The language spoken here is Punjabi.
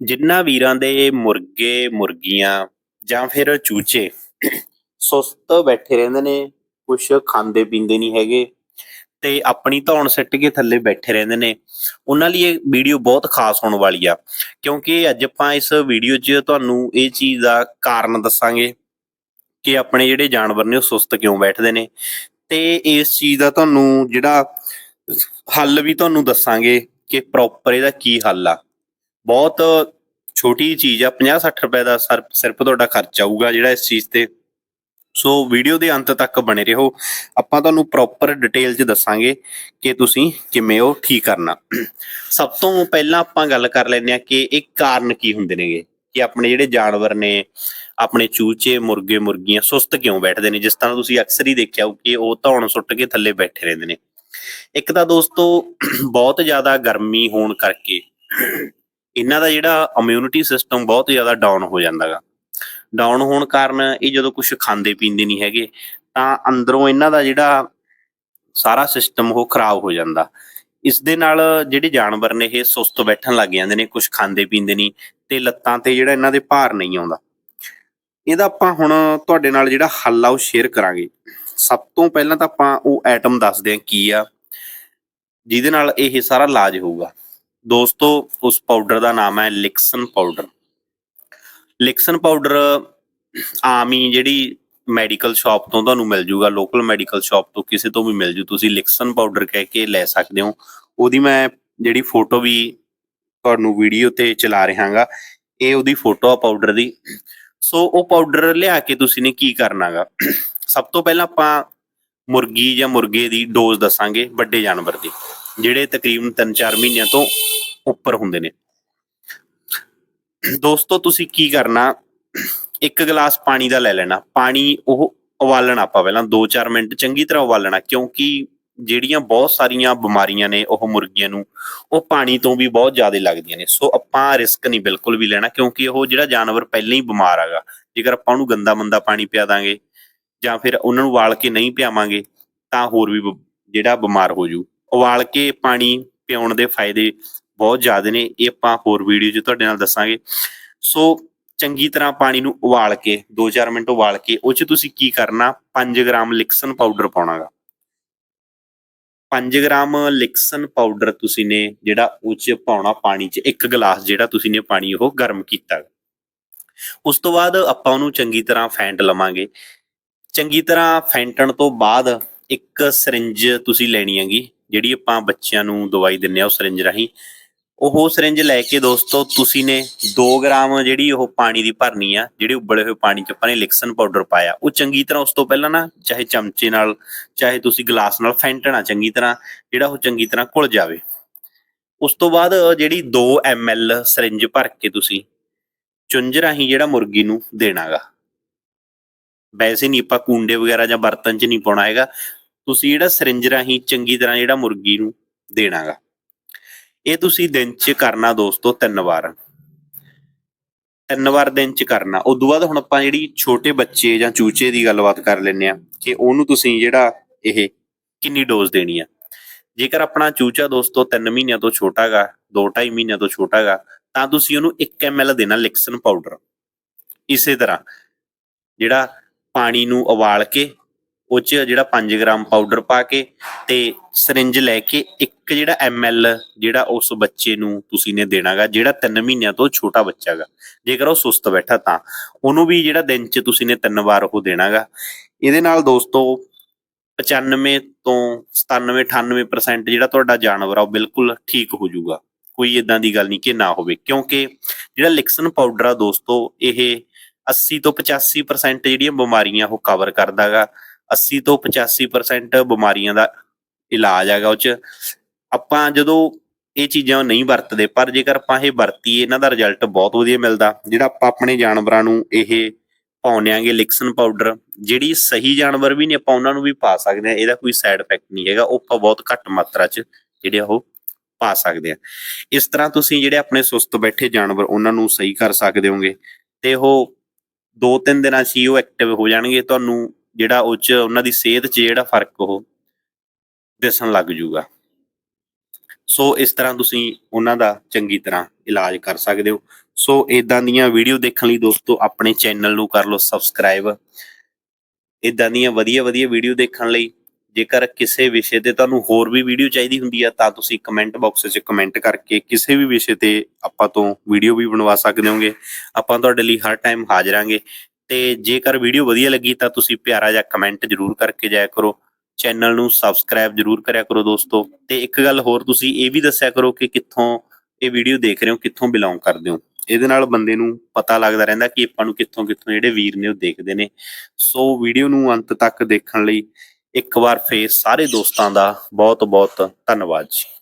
ਜਿਨ੍ਹਾਂ ਵੀਰਾਂ ਦੇ ਮੁਰਗੇ, ਮੁਰਗੀਆਂ ਜਾਂ ਫਿਰ ਚੂਚੇ ਸੁਸਤ ਬੈਠੇ ਰਹਿੰਦੇ ਨੇ, ਕੁਛ ਖਾਂਦੇ ਪੀਂਦੇ ਨਹੀਂ ਹੈਗੇ ਤੇ ਆਪਣੀ ਧੌਣ ਸਿੱਟ ਕੇ ਥੱਲੇ ਬੈਠੇ ਰਹਿੰਦੇ ਨੇ। ਉਹਨਾਂ ਲਈ ਇਹ ਵੀਡੀਓ ਬਹੁਤ ਖਾਸ ਹੋਣ ਵਾਲੀ ਆ, ਕਿਉਂਕਿ ਅੱਜ ਆਪਾਂ ਇਸ ਵੀਡੀਓ 'ਚ ਤੁਹਾਨੂੰ ਇਹ ਚੀਜ਼ ਦਾ ਕਾਰਨ ਦੱਸਾਂਗੇ ਕਿ ਆਪਣੇ ਜਿਹੜੇ ਜਾਨਵਰ ਨੇ ਉਹ ਸੁਸਤ ਕਿਉਂ ਬੈਠਦੇ ਨੇ ਤੇ ਇਸ ਚੀਜ਼ ਦਾ ਤੁਹਾਨੂੰ ਜਿਹੜਾ ਹੱਲ ਵੀ ਤੁਹਾਨੂੰ ਦੱਸਾਂਗੇ ਕਿ ਪ੍ਰੋਪਰ ਇਹਦਾ ਕੀ ਹੱਲ ਆ। ਬਹੁਤ ਛੋਟੀ ਚੀਜ਼ ਆ 50 60 ਰੁਪਏ ਦਾ ਸਿਰ- ਸਿਰਫ ਤੁਹਾਡਾ ਖਰਚ ਆਊਗਾ ਜਿਹੜਾ ਇਸ ਚੀਜ਼ ਤੇ। ਸੋ ਵੀਡੀਓ ਦੇ ਅੰਤ ਤੱਕ ਬਣੇ ਰਹੋ। ਆਪਾਂ ਤੁਹਾਨੂੰ ਪ੍ਰੋਪਰ ਡਿਟੇਲ 'ਚ ਦੱਸਾਂਗੇ ਕਿ ਤੁਸੀਂ ਕਿਵੇਂ ਉਹ ਠੀਕ ਕਰਨਾ। ਸਭ ਤੋਂ ਪਹਿਲਾਂ ਆਪਾਂ ਗੱਲ ਕਰ ਲੈਂਦੇ ਆ ਕਿ ਇਹ ਕਾਰਨ ਕੀ ਹੁੰਦੇ ਨੇਗੇ? ਕਿ ਆਪਣੇ ਜਿਹੜੇ ਜਾਨਵਰ ਨੇ, ਆਪਣੇ ਚੂਚੇ, ਮੁਰਗੇ, ਮੁਰਗੀਆਂ ਸੁਸਤ ਕਿਉਂ ਬੈਠਦੇ ਨੇ? ਜਿਸ ਤਰ੍ਹਾਂ ਤੁਸੀਂ ਅਕਸਰ ਹੀ ਦੇਖਿਆ ਹੋ ਕਿ ਉਹ ਧੌਣ ਸੁੱਟ ਕੇ ਥੱਲੇ ਬੈਠੇ ਰਹਿੰਦੇ ਨੇ। ਇੱਕ ਤਾਂ ਦੋਸਤੋ, ਬਹੁਤ ਜ਼ਿਆਦਾ ਗਰਮੀ ਹੋਣ ਕਰਕੇ ਇਹਨਾਂ ਦਾ ਜਿਹੜਾ ਇਮਿਊਨਿਟੀ ਸਿਸਟਮ ਬਹੁਤ ਜ਼ਿਆਦਾ ਡਾਊਨ ਹੋ ਜਾਂਦਾਗਾ। ਡਾਊਨ ਹੋਣ ਕਾਰਨ ਇਹ ਜਦੋਂ ਕੁਝ ਖਾਂਦੇ ਪੀਂਦੇ ਨਹੀਂ ਹੈਗੇ, ਤਾਂ ਅੰਦਰੋਂ ਇਹਨਾਂ ਦਾ ਜਿਹੜਾ ਸਾਰਾ ਸਿਸਟਮ ਉਹ ਖਰਾਬ ਹੋ ਜਾਂਦਾ। ਇਸ ਦੇ ਨਾਲ ਜਿਹੜੇ ਜਾਨਵਰ ਨੇ ਇਹ ਸੁਸਤ ਬੈਠਣ ਲੱਗ ਜਾਂਦੇ ਨੇ ਕੁਝ ਖਾਂਦੇ ਪੀਂਦੇ ਨਹੀਂ ਤੇ ਲੱਤਾਂ ਤੇ ਜਿਹੜਾ ਇਹਨਾਂ ਦੇ ਭਾਰ ਨਹੀਂ ਆਉਂਦਾ। ਇਹਦਾ ਆਪਾਂ ਹੁਣ ਤੁਹਾਡੇ ਨਾਲ ਜਿਹੜਾ ਹੱਲ ਆ ਉਹ ਸ਼ੇਅਰ ਕਰਾਂਗੇ। ਸਭ ਤੋਂ ਪਹਿਲਾਂ ਤਾਂ ਆਪਾਂ ਉਹ ਐਟਮ ਦੱਸਦੇ ਹਾਂ ਕੀ ਆ, ਜਿਹਦੇ ਨਾਲ ਇਹ ਸਾਰਾ ਇਲਾਜ ਹੋਊਗਾ। ਦੋਸਤੋ, ਉਸ ਪਾਊਡਰ ਦਾ ਨਾਮ ਹੈ ਲਿਕਸਨ ਪਾਊਡਰ ਲਿਕਸਨ ਪਾਊਡਰ ਆਮ ਹੀ ਜਿਹੜੀ ਮੈਡੀਕਲ ਸ਼ਾਪ ਤੋਂ ਤੁਹਾਨੂੰ ਮਿਲ ਜੂਗਾ ਲੋਕਲ ਮੈਡੀਕਲ ਸ਼ਾਪ ਤੋਂ ਕਿਸੇ ਤੋਂ ਵੀ ਮਿਲ ਜੂ। ਤੁਸੀਂ ਲਿਕਸਨ ਪਾਊਡਰ ਕਹਿ ਕੇ ਲੈ ਸਕਦੇ ਹੋ। ਉਹਦੀ ਮੈਂ ਜਿਹੜੀ ਫੋਟੋ ਵੀ ਤੁਹਾਨੂੰ ਵੀਡੀਓ ਤੇ ਚਲਾ ਰਿਹਾਗਾ, ਇਹ ਉਹਦੀ ਫੋਟੋ ਆ ਪਾਊਡਰ ਦੀ। ਸੋ, ਉਹ ਪਾਊਡਰ ਲਿਆ ਕੇ ਤੁਸੀਂ ਨੇ ਕੀ ਕਰਨਾਗਾ? ਸਭ ਤੋਂ ਪਹਿਲਾਂ ਆਪਾਂ ਮੁਰਗੀ ਜਾਂ ਮੁਰਗੇ ਦੀ ਡੋਜ਼ ਦੱਸਾਂਗੇ, ਵੱਡੇ ਜਾਨਵਰ ਦੀ। ਜਿਹੜੇ ਤਕਰੀਬਨ 3-4 ਮਹੀਨਿਆਂ ਤੋਂ ਉੱਪਰ ਹੁੰਦੇ ਨੇ। ਦੋਸਤੋ, ਤੁਸੀਂ ਕੀ ਕਰਨਾ? ਇੱਕ ਗਲਾਸ ਪਾਣੀ ਦਾ ਲੈ ਲੈਣਾ। ਪਾਣੀ ਉਹ ਉਬਾਲਣਾ ਆਪਾਂ ਪਹਿਲਾਂ 2-4 ਮਿੰਟ ਚੰਗੀ ਤਰ੍ਹਾਂ ਉਬਾਲਣਾ, ਕਿਉਂਕਿ ਜਿਹੜੀਆਂ ਬਹੁਤ ਸਾਰੀਆਂ ਬਿਮਾਰੀਆਂ ਨੇ ਉਹ ਮੁਰਗੀਆਂ ਨੂੰ, ਉਹ ਪਾਣੀ ਤੋਂ ਵੀ ਬਹੁਤ ਜ਼ਿਆਦਾ ਲੱਗਦੀਆਂ ਨੇ। ਸੋ ਆਪਾਂ ਰਿਸਕ ਨਹੀਂ ਬਿਲਕੁਲ ਵੀ ਲੈਣਾ, ਕਿਉਂਕਿ ਉਹ ਜਿਹੜਾ ਜਾਨਵਰ ਪਹਿਲਾਂ ਹੀ ਬਿਮਾਰ ਹੈਗਾ। ਜੇਕਰ ਆਪਾਂ ਉਹਨੂੰ ਗੰਦਾ ਮੰਦਾ ਪਾਣੀ ਪਿਆ ਦਾਂਗੇ ਜਾਂ ਫਿਰ ਉਹਨਾਂ ਨੂੰ ਉਬਾਲ ਕੇ ਨਹੀਂ ਪਿਆਵਾਂਗੇ, ਤਾਂ ਹੋਰ ਵੀ ਬ- ਜਿਹੜਾ ਬਿਮਾਰ ਹੋ ਜੂ। ਉਬਾਲ ਕੇ ਪਾਣੀ ਪਿਆਉਣ ਦੇ ਫਾਇਦੇ ਬਹੁਤ ਜ਼ਿਆਦਾ ਨੇ, ਇਹ ਆਪਾਂ ਹੋਰ ਵੀਡੀਓ 'ਚ ਤੁਹਾਡੇ ਨਾਲ ਦੱਸਾਂਗੇ। ਸੋ ਚੰਗੀ ਤਰ੍ਹਾਂ ਪਾਣੀ ਨੂੰ ਉਬਾਲ ਕੇ 2-4 ਮਿੰਟ ਉਬਾਲ ਕੇ, ਉਹ 'ਚ ਤੁਸੀਂ ਕੀ ਕਰਨਾ? 5 ਗ੍ਰਾਮ ਲਿਕਸਨ ਪਾਊਡਰ ਪਾਉਣਾਗਾ। 5 ਗ੍ਰਾਮ ਲਿਕਸਨ ਪਾਊਡਰ ਤੁਸੀਂ ਨੇ ਜਿਹੜਾ ਉਹ 'ਚ ਪਾਉਣਾ ਪਾਣੀ 'ਚ, ਇੱਕ ਗਲਾਸ ਜਿਹੜਾ ਤੁਸੀਂ ਨੇ ਪਾਣੀ ਉਹ ਗਰਮ ਕੀਤਾ ਉਸ ਤੋਂ ਬਾਅਦ ਆਪਾਂ ਉਹਨੂੰ ਚੰਗੀ ਤਰ੍ਹਾਂ ਫੈਂਟ ਲਵਾਂਗੇ। ਚੰਗੀ ਤਰ੍ਹਾਂ ਫੈਂਟਣ ਤੋਂ ਬਾਅਦ ਇੱਕ ਸਿਰਿੰਜ ਤੁਸੀਂ ਲੈਣੀ ਹੈਗੀ। ਜਿਹੜੀ ਆਪਾਂ ਬੱਚਿਆਂ ਨੂੰ ਦਵਾਈ ਦਿੰਨੇ ਆ ਉਹ ਸਿਰਿੰਜ ਰਾਹੀਂ, ਉਹ ਸਿਰਿੰਜ ਲੈ ਕੇ ਦੋਸਤੋ ਤੁਸੀਂ ਨੇ 2 ਗ੍ਰਾਮ ਜਿਹੜੀ ਉਹ ਪਾਣੀ ਦੀ ਭਰਨੀ ਆ, ਜਿਹੜੇ ਉਬਲੇ ਹੋਏ ਪਾਣੀ ਚ ਆਪਾਂ ਨੇ ਲਿਕਸਨ ਪਾਊਡਰ ਪਾਇਆ। ਉਹ ਚੰਗੀ ਤਰ੍ਹਾਂ ਉਸ ਤੋਂ ਪਹਿਲਾਂ ਨਾ ਚਾਹੇ ਚਮਚੇ ਨਾਲ, ਚਾਹੇ ਤੁਸੀਂ ਗਲਾਸ ਨਾਲ ਫੈਂਟਣਾ ਚੰਗੀ ਤਰ੍ਹਾਂ, ਜਿਹੜਾ ਉਹ ਚੰਗੀ ਤਰ੍ਹਾਂ ਘੁਲ ਜਾਵੇ। ਉਸ ਤੋਂ ਬਾਅਦ ਜਿਹੜੀ 2 ml ਸਿਰਿੰਜ ਭਰ ਕੇ ਤੁਸੀਂ ਚੁੰਝ ਰਾਹੀਂ ਜਿਹੜਾ ਮੁਰਗੀ ਨੂੰ ਦੇਣਾਗਾ। ਵੈਸੇ ਨਹੀਂ ਆਪਾਂ ਕੁੰਡੇ ਵਗੈਰਾ ਜਾਂ ਬਰਤਨ 'ਚ ਨਹੀਂ ਪਾਉਣਾ ਹੈਗਾ ਤੁਸੀਂ ਜਿਹੜਾ ਸਿਰਿੰਜ ਰਾਹੀਂ ਚੰਗੀ ਤਰ੍ਹਾਂ ਜਿਹੜਾ ਮੁਰਗੀ ਨੂੰ ਦੇਣਾਗਾ। ਇਹ ਤੁਸੀਂ ਦਿਨ 'ਚ ਕਰਨਾ ਦੋਸਤੋ ਤਿੰਨ ਵਾਰ। ਤਿੰਨ ਵਾਰ ਦਿਨ 'ਚ ਕਰਨਾ। ਉਸ ਤੋਂ ਬਾਅਦ ਹੁਣ ਆਪਾਂ ਜਿਹੜੀ ਛੋਟੇ ਬੱਚੇ ਜਾਂ ਚੂਚੇ ਦੀ ਗੱਲਬਾਤ ਕਰ ਲੈਂਦੇ ਆ ਕਿ ਉਹਨੂੰ ਤੁਸੀਂ ਜਿਹੜਾ ਇਹ ਕਿੰਨੀ ਡੋਜ਼ ਦੇਣੀ ਆ। ਜੇਕਰ ਆਪਣਾ ਚੂਚਾ ਦੋਸਤੋ 3 ਮਹੀਨਿਆਂ ਤੋਂ ਛੋਟਾਗਾ 2.5 ਮਹੀਨਿਆਂ ਤੋਂ ਛੋਟਾਗਾ, ਤਾਂ ਤੁਸੀਂ ਉਹਨੂੰ 1 ml ਦੇਣਾ ਲਿਕਸਨ ਪਾਊਡਰ ਇਸੇ ਤਰ੍ਹਾਂ ਜਿਹੜਾ ਪਾਣੀ ਨੂੰ ਉਬਾਲ ਕੇ ਉਹ 'ਚ ਜਿਹੜਾ 5 ਗ੍ਰਾਮ ਪਾਊਡਰ ਪਾ ਕੇ ਤੇ ਸਿਰਿੰਜ ਲੈ ਕੇ ਇੱਕ ਜਿਹੜਾ ml ਜਿਹੜਾ ਉਸ ਬੱਚੇ ਨੂੰ ਤੁਸੀਂ ਨੇ ਦੇਣਾਗਾ, ਜਿਹੜਾ 3 ਮਹੀਨਿਆਂ ਤੋਂ ਛੋਟਾ ਬੱਚਾਗਾ, ਜੇਕਰ ਉਹ ਸੁਸਤ ਬੈਠਾ ਤਾਂ। ਉਹਨੂੰ ਵੀ ਜਿਹੜਾ ਦਿਨ 'ਚ ਤੁਸੀਂ ਨੇ ਤਿੰਨ ਵਾਰ ਉਹ ਦੇਣਾਗਾ। ਇਹਦੇ ਨਾਲ ਦੋਸਤੋ 95 ਤੋਂ 97 98% ਜਿਹੜਾ ਤੁਹਾਡਾ ਜਾਨਵਰ ਆ, ਉਹ ਬਿਲਕੁਲ ਠੀਕ ਹੋ ਜਾਊਗਾ। ਕੋਈ ਇਦਾਂ ਦੀ ਗੱਲ ਨਹੀਂ ਕਿ ਨਾ ਹੋਵੇ, ਕਿਉਂਕਿ ਜਿਹੜਾ ਲਿਕਸਨ ਪਾਊਡਰ ਆ ਦੋਸਤੋ, ਇਹ 80 ਤੋਂ 85% ਜਿਹੜੀਆਂ ਬਿਮਾਰੀਆਂ ਉਹ ਕਵਰ ਕਰਦਾਗਾ। 80 ਤੋਂ 85% ਬਿਮਾਰੀਆਂ ਦਾ ਇਲਾਜ ਹੈਗਾ ਉਹ ਚ। ਆਪਾਂ ਜਦੋਂ ਇਹ ਚੀਜ਼ਾਂ ਨਹੀਂ ਵਰਤਦੇ, ਪਰ ਜੇਕਰ ਆਪਾਂ ਇਹ ਵਰਤੀਏ, ਇਹਨਾਂ ਦਾ ਰਿਜ਼ਲਟ ਬਹੁਤ ਵਧੀਆ ਮਿਲਦਾ। ਜਿਹੜਾ ਆਪਾਂ ਆਪਣੇ ਜਾਨਵਰਾਂ ਨੂੰ ਇਹ ਪਾਉਣਿਆਂਗੇ ਲਿਕਸਨ ਪਾਊਡਰ, ਜਿਹੜੀ ਸਹੀ ਜਾਨਵਰ ਵੀ ਨੇ ਆਪਾਂ ਉਹਨਾਂ ਨੂੰ ਵੀ ਪਾ ਸਕਦੇ ਆ ਇਹਦਾ ਕੋਈ ਸਾਈਡ ਇਫੈਕਟ ਨਹੀਂ ਹੈਗਾ। ਉਹ ਆਪਾਂ ਬਹੁਤ ਘੱਟ ਮਾਤਰਾ 'ਚ ਜਿਹੜੇ ਆ ਉਹ ਪਾ ਸਕਦੇ ਆ ਇਸ ਤਰ੍ਹਾਂ ਤੁਸੀਂ ਜਿਹੜੇ ਆਪਣੇ ਸੁਸਤ ਬੈਠੇ ਜਾਨਵਰ, ਉਹਨਾਂ ਨੂੰ ਸਹੀ ਕਰ ਸਕਦੇ ਹੋਗੇ। ਤੇ ਉਹ ਦੋ ਤਿੰਨ ਦਿਨਾਂ 'ਚ ਹੀ ਉਹ ਐਕਟਿਵ ਹੋ ਜਾਣਗੇ। ਤੁਹਾਨੂੰ ਜਿਹੜਾ ਉਹ 'ਚ ਉਹਨਾਂ ਦੀ ਸਿਹਤ 'ਚ ਜਿਹੜਾ ਫ਼ਰਕ ਉਹ ਦਿਸਣ ਲੱਗ ਜੂਗਾ। ਸੋ ਇਸ ਤਰ੍ਹਾਂ ਤੁਸੀਂ ਉਹਨਾਂ ਦਾ ਚੰਗੀ ਤਰ੍ਹਾਂ ਇਲਾਜ ਕਰ ਸਕਦੇ ਹੋ। ਸੋ ਇਦਾਂ ਦੀਆਂ ਵੀਡੀਓ ਦੇਖਣ ਲਈ ਦੋਸਤੋ ਆਪਣੇ ਚੈਨਲ ਨੂੰ ਕਰ ਲਓ ਸਬਸਕ੍ਰਾਈਬ। ਇਦਾਂ ਦੀਆਂ ਵਧੀਆ ਵਧੀਆ ਵੀਡੀਓ ਦੇਖਣ ਲਈ ਜੇਕਰ ਕਿਸੇ ਵਿਸ਼ੇ ਤੇ ਤੁਹਾਨੂੰ ਹੋਰ ਵੀ ਵੀਡੀਓ ਚਾਹੀਦੀ ਹੁੰਦੀ ਆ ਤਾਂ ਤੁਸੀਂ ਕਮੈਂਟ ਬਾਕਸ 'ਚ ਕਮੈਂਟ ਕਰਕੇ ਕਿਸੇ ਵੀ ਵਿਸ਼ੇ ਤੇ ਆਪਾਂ ਤੋਂ ਵੀਡੀਓ ਵੀ ਬਣਵਾ ਸਕਦੇ ਹੋਗੇ। ਆਪਾਂ ਤੁਹਾਡੇ ਲਈ ਹਰ ਟਾਈਮ ਹਾਜ਼ਰਾਂਗੇ ਤੇ ਜੇਕਰ ਵੀਡੀਓ ਵਧੀਆ ਲੱਗੀ ਤਾਂ ਤੁਸੀਂ ਪਿਆਰਾ ਜਿਹਾ ਕਮੈਂਟ ਜ਼ਰੂਰ ਕਰਕੇ ਜਾਇਆ ਕਰੋ। ਚੈਨਲ ਨੂੰ ਸਬਸਕ੍ਰਾਈਬ ਜ਼ਰੂਰ ਕਰਿਆ ਕਰੋ ਦੋਸਤੋ। ਤੇ ਇੱਕ ਗੱਲ ਹੋਰ ਤੁਸੀਂ ਇਹ ਵੀ ਦੱਸਿਆ ਕਰੋ ਕਿ ਕਿੱਥੋਂ ਇਹ ਵੀਡੀਓ ਦੇਖ ਰਹੇ ਹੋ, ਕਿੱਥੋਂ ਬਿਲੋਂਗ ਕਰਦੇ ਹੋ। ਇਹਦੇ ਨਾਲ ਬੰਦੇ ਨੂੰ ਪਤਾ ਲੱਗਦਾ ਰਹਿੰਦਾ ਕਿ ਆਪਾਂ ਨੂੰ ਕਿੱਥੋਂ ਕਿੱਥੋਂ ਜਿਹੜੇ ਵੀਰ ਨੇ ਉਹ ਦੇਖਦੇ ਨੇ। ਸੋ ਵੀਡੀਓ ਨੂੰ ਅੰਤ ਤੱਕ ਦੇਖਣ ਲਈ ਇੱਕ ਵਾਰ ਫੇਰ ਸਾਰੇ ਦੋਸਤਾਂ ਦਾ ਬਹੁਤ ਬਹੁਤ ਧੰਨਵਾਦ ਜੀ।